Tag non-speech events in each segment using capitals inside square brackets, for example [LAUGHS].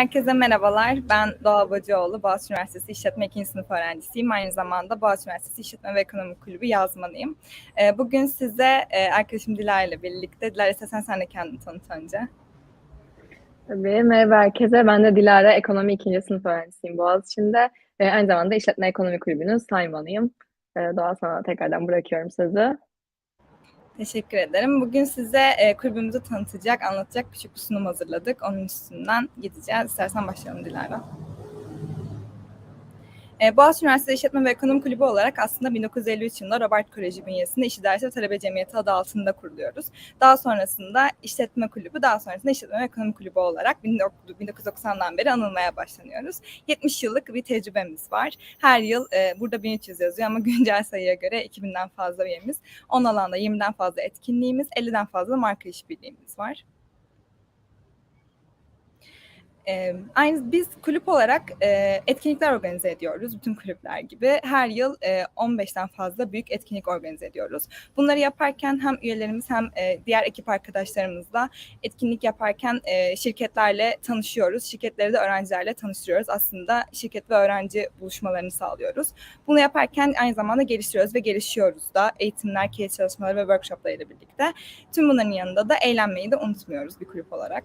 Herkese merhabalar. Ben Doğa Bacıoğlu, Boğaziçi Üniversitesi İşletme 2. sınıf öğrencisiyim. Aynı zamanda Boğaziçi Üniversitesi İşletme ve Ekonomi Kulübü yazmanıyım. Ee, bugün size e, arkadaşım Dilara ile birlikte, Dilara istersen sen de kendini tanıt önce. Tabii. Merhaba herkese. Ben de Dilara, Ekonomi 2. sınıf öğrencisiyim Boğaziçi'nde. Ee, aynı zamanda İşletme Ekonomi Kulübü'nün saymanıyım. Ee, Doğa sana tekrardan bırakıyorum sözü. Teşekkür ederim. Bugün size e, kulübümüzü tanıtacak, anlatacak küçük bir sunum hazırladık. Onun üstünden gideceğiz. İstersen başlayalım Dilara. E, Boğaziçi Üniversitesi İşletme ve Ekonomi Kulübü olarak aslında 1953 yılında Robert Koleji bünyesinde İş İdaresi Talebe Cemiyeti adı altında kuruluyoruz. Daha sonrasında İşletme Kulübü, daha sonrasında İşletme ve Ekonomi Kulübü olarak 1990'dan beri anılmaya başlanıyoruz. 70 yıllık bir tecrübemiz var. Her yıl e, burada 1300 yazıyor ama [LAUGHS] güncel sayıya göre 2000'den fazla üyemiz. 10 alanda 20'den fazla etkinliğimiz, 50'den fazla marka işbirliğimiz var. E, aynı biz kulüp olarak e, etkinlikler organize ediyoruz bütün kulüpler gibi. Her yıl e, 15'ten fazla büyük etkinlik organize ediyoruz. Bunları yaparken hem üyelerimiz hem e, diğer ekip arkadaşlarımızla etkinlik yaparken e, şirketlerle tanışıyoruz. Şirketleri de öğrencilerle tanıştırıyoruz. Aslında şirket ve öğrenci buluşmalarını sağlıyoruz. Bunu yaparken aynı zamanda geliştiriyoruz ve gelişiyoruz da eğitimler, case çalışmaları ve workshoplarıyla birlikte. Tüm bunların yanında da eğlenmeyi de unutmuyoruz bir kulüp olarak.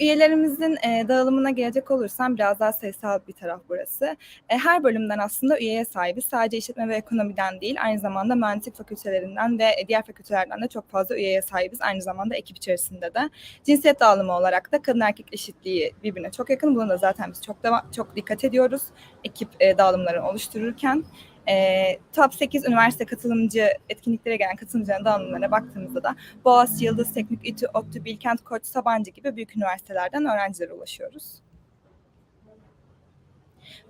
Üyelerimizin e, dağılımına gelecek olursam biraz daha sayısal bir taraf burası. E, her bölümden aslında üyeye sahibiz. Sadece işletme ve ekonomiden değil, aynı zamanda mühendislik fakültelerinden ve diğer fakültelerden de çok fazla üyeye sahibiz. Aynı zamanda ekip içerisinde de. Cinsiyet dağılımı olarak da kadın erkek eşitliği birbirine çok yakın. Buna da zaten biz çok da çok dikkat ediyoruz ekip e, dağılımlarını oluştururken. E, top 8 üniversite katılımcı etkinliklere gelen katılımcıların dağılımlarına baktığımızda da Boğaziçi, Yıldız Teknik, İTÜ, ODTÜ, Bilkent, Koç, Sabancı gibi büyük üniversitelerden öğrencilere ulaşıyoruz.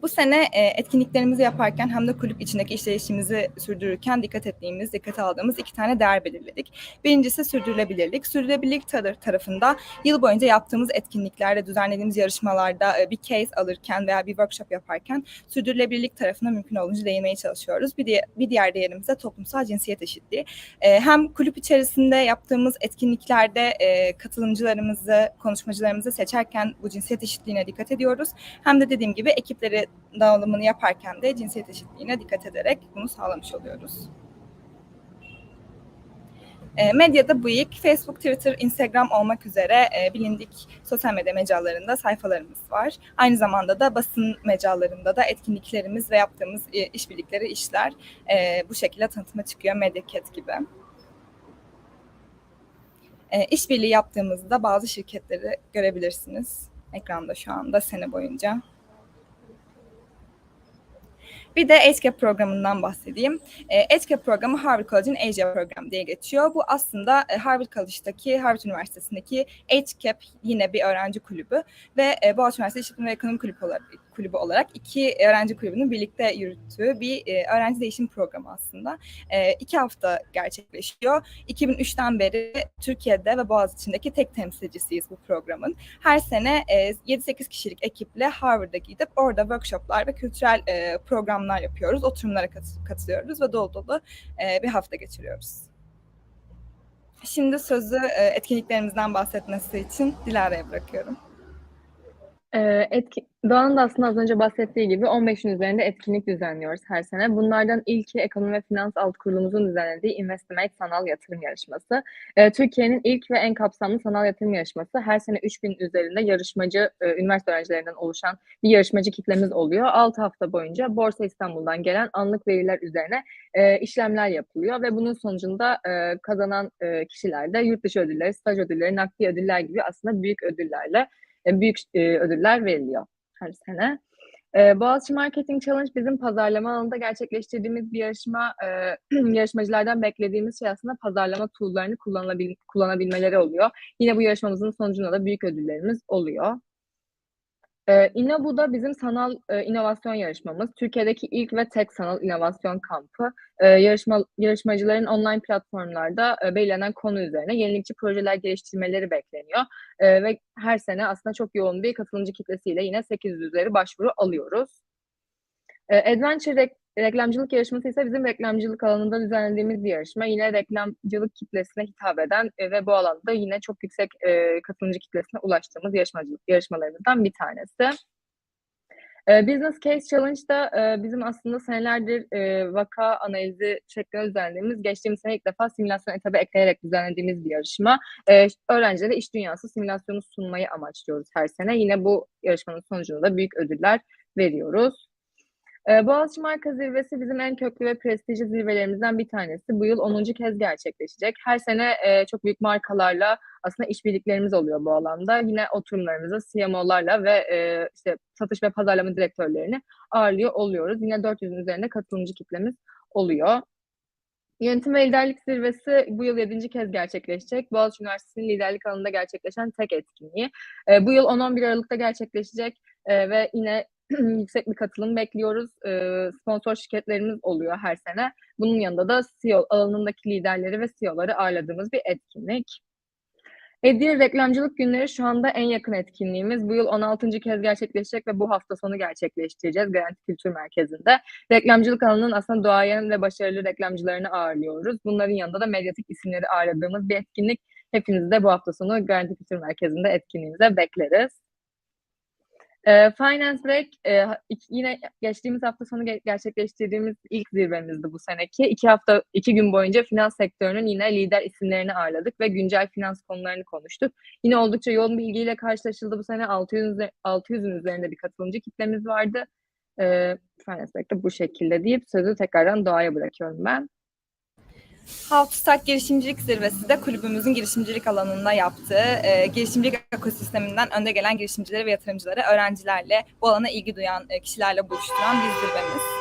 Bu sene e, etkinliklerimizi yaparken hem de kulüp içindeki işleyişimizi sürdürürken dikkat ettiğimiz, dikkate aldığımız iki tane değer belirledik. Birincisi sürdürülebilirlik. Sürdürülebilirlik tar- tarafında yıl boyunca yaptığımız etkinliklerde, düzenlediğimiz yarışmalarda e, bir case alırken veya bir workshop yaparken sürdürülebilirlik tarafına mümkün olduğunca değinmeye çalışıyoruz. Bir, diğer, bir diğer değerimiz de toplumsal cinsiyet eşitliği. E, hem kulüp içerisinde yaptığımız etkinliklerde katılımcılarımızı, konuşmacılarımızı seçerken bu cinsiyet eşitliğine dikkat ediyoruz. Hem de dediğim gibi ekipleri dağılımını yaparken de cinsiyet eşitliğine dikkat ederek bunu sağlamış oluyoruz. E, medyada bu ilk Facebook, Twitter, Instagram olmak üzere e, bilindik sosyal medya mecralarında sayfalarımız var. Aynı zamanda da basın mecralarında da etkinliklerimiz ve yaptığımız e, işbirlikleri işler bu şekilde tanıtıma çıkıyor Medyaket gibi. İşbirliği yaptığımızda bazı şirketleri görebilirsiniz ekranda şu anda sene boyunca. Bir de HCAP programından bahsedeyim. E, HCAP programı Harvard College'in Asia Program diye geçiyor. Bu aslında e, Harvard College'daki, Harvard Üniversitesi'ndeki HCAP yine bir öğrenci kulübü ve e, Boğaziçi Üniversitesi İşletme ve Ekonomi Kulübü olarak, kulübü olarak iki öğrenci kulübünün birlikte yürüttüğü bir e, öğrenci değişim programı aslında. E, iki hafta gerçekleşiyor. 2003'ten beri Türkiye'de ve Boğaziçi'ndeki tek temsilcisiyiz bu programın. Her sene e, 7-8 kişilik ekiple Harvard'a gidip orada workshoplar ve kültürel e, programlar yapıyoruz. Oturumlara kat- katılıyoruz ve dolu dolu e, bir hafta geçiriyoruz. Şimdi sözü e, etkinliklerimizden bahsetmesi için Dilara'ya bırakıyorum. Ee, etki, Doğan'ın da aslında az önce bahsettiği gibi 15'in üzerinde etkinlik düzenliyoruz her sene. Bunlardan ilki Ekonomi ve Finans Alt Kurulumuzun düzenlediği Investimate Sanal Yatırım Yarışması. Ee, Türkiye'nin ilk ve en kapsamlı sanal yatırım yarışması. Her sene 3000 üzerinde yarışmacı, e, üniversite öğrencilerinden oluşan bir yarışmacı kitlemiz oluyor. 6 hafta boyunca Borsa İstanbul'dan gelen anlık veriler üzerine e, işlemler yapılıyor ve bunun sonucunda e, kazanan e, kişiler de yurt dışı ödülleri, staj ödülleri, nakdi ödüller gibi aslında büyük ödüllerle büyük e, ödüller veriliyor her sene. E, Boğaziçi Marketing Challenge bizim pazarlama alanında gerçekleştirdiğimiz bir yarışma. E, [CLEARS THROAT] yarışmacılardan beklediğimiz şey aslında pazarlama tool'larını kullanabil kullanabilmeleri oluyor. Yine bu yarışmamızın sonucunda da büyük ödüllerimiz oluyor. Ee, İNABU da bizim sanal e, inovasyon yarışmamız. Türkiye'deki ilk ve tek sanal inovasyon kampı. Ee, yarışma, yarışmacıların online platformlarda e, belirlenen konu üzerine yenilikçi projeler geliştirmeleri bekleniyor. Ee, ve her sene aslında çok yoğun bir katılımcı kitlesiyle yine 800 üzeri başvuru alıyoruz. Ee, Adventure Reklamcılık yarışması ise bizim reklamcılık alanında düzenlediğimiz bir yarışma. Yine reklamcılık kitlesine hitap eden e, ve bu alanda yine çok yüksek e, katılımcı kitlesine ulaştığımız yarışmacılık yarışmalarımızdan bir tanesi. E, Business Case Challenge da e, bizim aslında senelerdir e, vaka analizi şeklinde düzenlediğimiz, geçtiğimiz sene ilk defa simülasyon etabı ekleyerek düzenlediğimiz bir yarışma. E, öğrencilere iş dünyası simülasyonu sunmayı amaçlıyoruz her sene. Yine bu yarışmanın sonucunda da büyük ödüller veriyoruz. Ee, Boğaziçi Marka Zirvesi bizim en köklü ve prestijli zirvelerimizden bir tanesi. Bu yıl 10. kez gerçekleşecek. Her sene e, çok büyük markalarla aslında işbirliklerimiz oluyor bu alanda. Yine oturumlarımızı CMO'larla ve e, işte satış ve pazarlama direktörlerini ağırlıyor oluyoruz. Yine 400'ün üzerinde katılımcı kitlemiz oluyor. Yönetim ve liderlik zirvesi bu yıl 7. kez gerçekleşecek. Boğaziçi Üniversitesi'nin liderlik alanında gerçekleşen tek etkinliği. E, bu yıl 10-11 Aralık'ta gerçekleşecek ve yine [CLEARS THROAT] yüksek bir katılım bekliyoruz. E, sponsor şirketlerimiz oluyor her sene. Bunun yanında da CEO alanındaki liderleri ve CEO'ları ağırladığımız bir etkinlik. Edir Reklamcılık Günleri şu anda en yakın etkinliğimiz. Bu yıl 16. kez gerçekleşecek ve bu hafta sonu gerçekleştireceğiz Garanti Kültür Merkezi'nde. Reklamcılık alanının aslında doğayan ve başarılı reklamcılarını ağırlıyoruz. Bunların yanında da medyatik isimleri ağırladığımız bir etkinlik. Hepinizi de bu hafta sonu Garanti Kültür Merkezi'nde etkinliğimize bekleriz. E, Finance Break e, yine geçtiğimiz hafta sonu gerçekleştirdiğimiz ilk zirvemizdi bu seneki. İki hafta, iki gün boyunca finans sektörünün yine lider isimlerini ağırladık ve güncel finans konularını konuştuk. Yine oldukça yoğun bilgiyle karşılaşıldı bu sene. 600, 600'ün üzerinde bir katılımcı kitlemiz vardı. E, Finance Break'te bu şekilde deyip sözü tekrardan doğaya bırakıyorum ben. How to Girişimcilik Zirvesi de kulübümüzün girişimcilik alanında yaptığı e, girişimcilik ekosisteminden önde gelen girişimcileri ve yatırımcıları öğrencilerle bu alana ilgi duyan e, kişilerle buluşturan bir zirvemiz.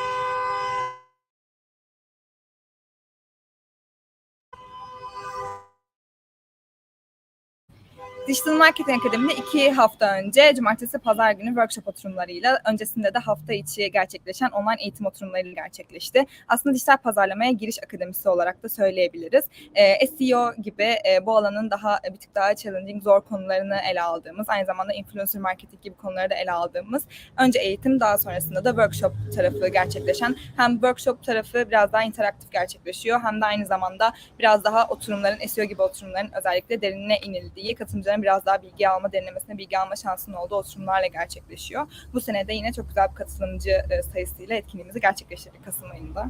Digital Marketing Akademi'de iki hafta önce cumartesi pazar günü workshop oturumlarıyla öncesinde de hafta içi gerçekleşen online eğitim oturumlarıyla gerçekleşti. Aslında dijital pazarlamaya giriş akademisi olarak da söyleyebiliriz. E, SEO gibi e, bu alanın daha bir tık daha challenging, zor konularını ele aldığımız, aynı zamanda influencer marketing gibi konuları da ele aldığımız önce eğitim daha sonrasında da workshop tarafı gerçekleşen hem workshop tarafı biraz daha interaktif gerçekleşiyor hem de aynı zamanda biraz daha oturumların SEO gibi oturumların özellikle derinine inildiği katılımcıların biraz daha bilgi alma, derinlemesine bilgi alma şansının olduğu oturumlarla gerçekleşiyor. Bu sene de yine çok güzel bir katılımcı e, sayısıyla etkinliğimizi gerçekleştirdik Kasım ayında.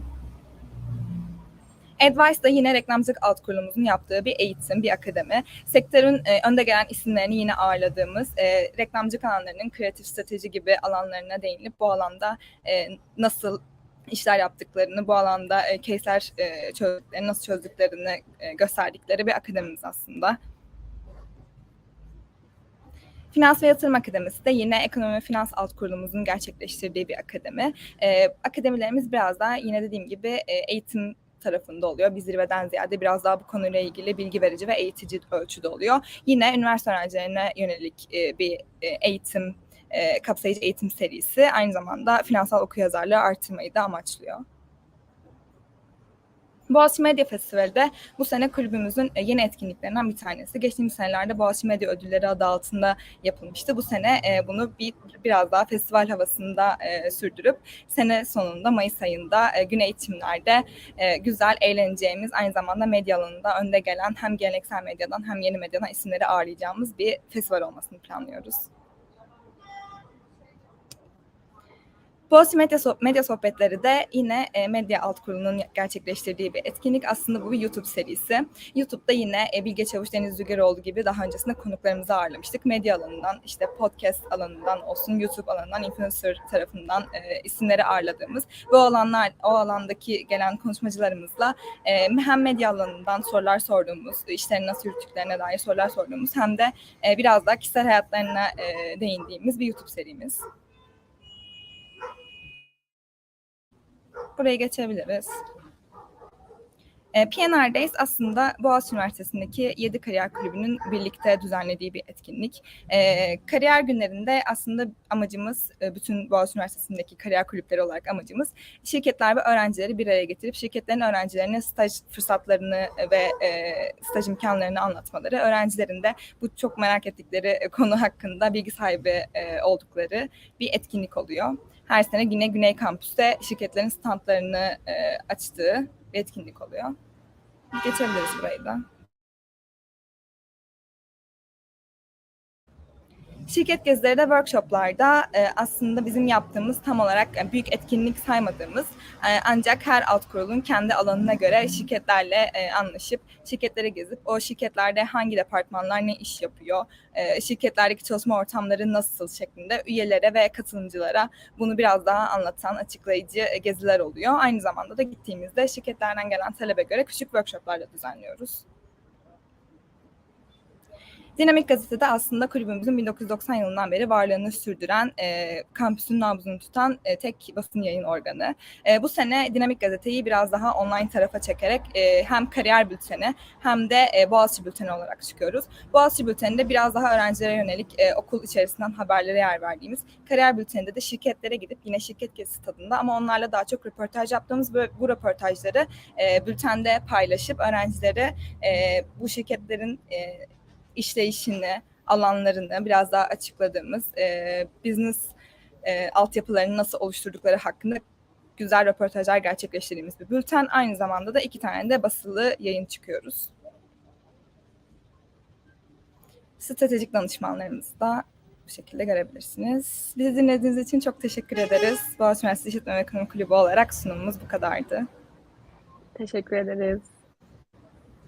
Advice da yine reklamcılık alt kurulumuzun yaptığı bir eğitim, bir akademi. Sektörün e, önde gelen isimlerini yine ağırladığımız e, reklamcılık alanlarının kreatif strateji gibi alanlarına değinilip bu alanda e, nasıl işler yaptıklarını, bu alanda e, case'ler e, çözdüklerini, nasıl çözdüklerini e, gösterdikleri bir akademimiz aslında. Finans ve Yatırım Akademisi de yine ekonomi ve finans alt kurulumuzun gerçekleştirdiği bir akademi. E, akademilerimiz biraz daha yine dediğim gibi e, eğitim tarafında oluyor. Bir zirveden ziyade biraz daha bu konuyla ilgili bilgi verici ve eğitici ölçüde oluyor. Yine üniversite öğrencilerine yönelik e, bir e, eğitim, e, kapsayıcı eğitim serisi aynı zamanda finansal okuyazarlığı artırmayı da amaçlıyor. Boğaziçi Medya Festivali de bu sene kulübümüzün e, yeni etkinliklerinden bir tanesi. Geçtiğimiz senelerde Boğaziçi Medya Ödülleri adı altında yapılmıştı. Bu sene e, bunu bir biraz daha festival havasında e, sürdürüp sene sonunda Mayıs ayında gün eğitimlerde güzel eğleneceğimiz aynı zamanda medya alanında önde gelen hem geleneksel medyadan hem yeni medyadan isimleri ağırlayacağımız bir festival olmasını planlıyoruz. Boğaziçi Medya, so Medya Sohbetleri de yine e, Medya Alt Kurulu'nun gerçekleştirdiği bir etkinlik. Aslında bu bir YouTube serisi. YouTube'da yine e, Bilge Çavuş, Deniz Dügeroğlu gibi daha öncesinde konuklarımızı ağırlamıştık. Medya alanından, işte podcast alanından olsun, YouTube alanından, influencer tarafından e, isimleri ağırladığımız bu alanlar, o alandaki gelen konuşmacılarımızla e, hem medya alanından sorular sorduğumuz, işlerini nasıl yürüttüklerine dair sorular sorduğumuz hem de e, biraz daha kişisel hayatlarına e, değindiğimiz bir YouTube serimiz. Buraya geçebiliriz. E, PNR Days aslında Boğaziçi Üniversitesi'ndeki 7 kariyer kulübünün birlikte düzenlediği bir etkinlik. E, kariyer günlerinde aslında amacımız, e, bütün Boğaziçi Üniversitesi'ndeki kariyer kulüpleri olarak amacımız şirketler ve öğrencileri bir araya getirip şirketlerin öğrencilerine staj fırsatlarını ve e, staj imkanlarını anlatmaları, öğrencilerin de bu çok merak ettikleri konu hakkında bilgi sahibi e, oldukları bir etkinlik oluyor. Her sene yine Güney Kampüs'te şirketlerin standlarını e, açtığı bir etkinlik oluyor. Geçebiliriz burayı da. Şirket gezileri de workshoplarda e, aslında bizim yaptığımız tam olarak yani büyük etkinlik saymadığımız e, ancak her alt kurulun kendi alanına göre şirketlerle e, anlaşıp şirketlere gezip o şirketlerde hangi departmanlar ne iş yapıyor, e, şirketlerdeki çalışma ortamları nasıl şeklinde üyelere ve katılımcılara bunu biraz daha anlatan açıklayıcı e, geziler oluyor. Aynı zamanda da gittiğimizde şirketlerden gelen talebe göre küçük workshoplar da düzenliyoruz. Dinamik Gazete'de aslında kulübümüzün 1990 yılından beri varlığını sürdüren, e, kampüsün nabzını tutan e, tek basın yayın organı. E, bu sene Dinamik Gazete'yi biraz daha online tarafa çekerek e, hem kariyer bülteni hem de e, Boğaziçi bülteni olarak çıkıyoruz. Boğaziçi bülteninde biraz daha öğrencilere yönelik e, okul içerisinden haberlere yer verdiğimiz, kariyer bülteninde de şirketlere gidip yine şirket gezisi tadında ama onlarla daha çok röportaj yaptığımız bu, bu röportajları e, bültende paylaşıp öğrencilere e, bu şirketlerin e, işleyişini, alanlarını biraz daha açıkladığımız, e, business e, altyapılarını nasıl oluşturdukları hakkında güzel röportajlar gerçekleştirdiğimiz bir bülten. Aynı zamanda da iki tane de basılı yayın çıkıyoruz. Stratejik danışmanlarımızı da bu şekilde görebilirsiniz. Bizi dinlediğiniz için çok teşekkür ederiz. Boğaziçi Üniversitesi İşletme ve Ekonomi Kulübü olarak sunumumuz bu kadardı. Teşekkür ederiz.